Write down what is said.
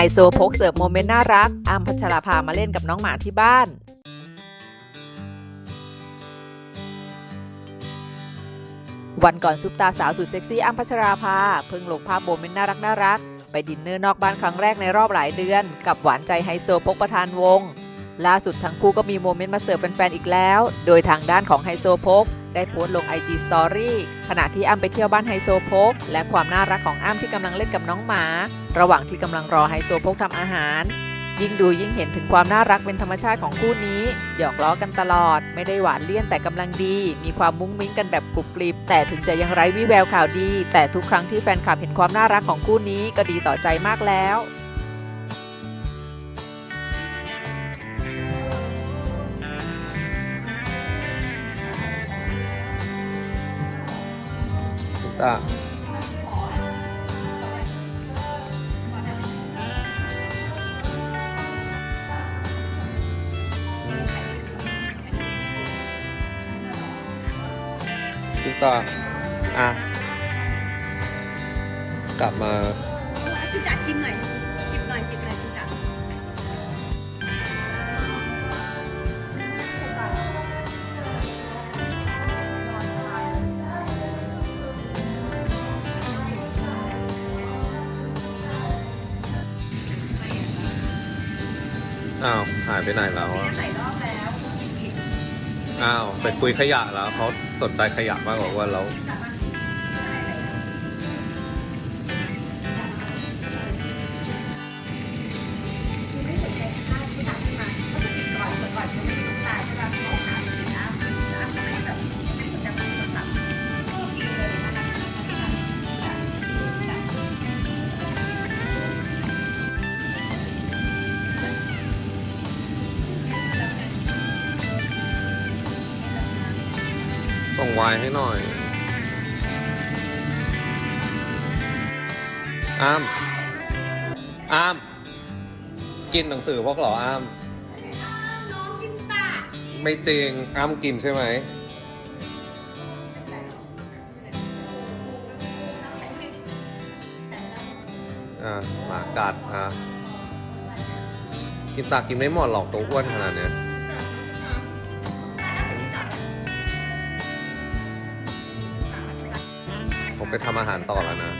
ฮโซโพกเสิร์ฟโมเมนต์น่ารักอ้ำพัชราภามาเล่นกับน้องหมาที่บ้านวันก่อนซุปตาสาวสุดเซ็กซี่อ้ำพัชราภาเพิ่งลงภาพโมเมนต์น่ารักน่ารักไปดินเนอร์นอกบ้านครั้งแรกในรอบหลายเดือน กับหวานใจไฮโซพกประธานวง ล่าสุดทั้งคู่ก็มีโมเมนต์มาเสิร์ฟแฟนๆอีกแล้ว โดยทางด้านของไฮโซพก ได้โพสต์ลง IG Story ขณะที่อ้ำไปเที่ยวบ้านไฮโซโพกและความน่ารักของอ้ำที่กำลังเล่นกับน้องหมา ระหว่างที่กำลังรอไฮโซโพกทำอาหาร ยิ่งดูยิ่งเห็นถึงความน่ารักเป็นธรรมชาติของคู่นี้หยอกล้อกันตลอด ไม่ได้หวานเลี่ยนแต่กำลังดี มีความมุ้งมิ้งกันแบบกรุบกริบแต่ถึงจะยังไร้วิแววข่าวดี แต่ทุกครั้งที่แฟนคลับเห็นความน่ารักของคู่นี้ก็ดีต่อใจมากแล้ว ถูกตาถูก อ้าวหายไปไหนแล้วอะใส่รอบแล้วอ้าวไปคุยขยะแล้วเขาสนใจขยะมากกว่าว่าเราไม่ ไวให้หน่อย อ้ามอ้ามกินหนังสือพวกเหรออ้ามน้องกินตาไม่จริงอ้ามกินใช่ไหม อ่าหมากัดอะกินตากินไม่หมดหรอกตัวอ้วนขนาดเนี้ย ผมไปทำอาหารต่อแล้วนะ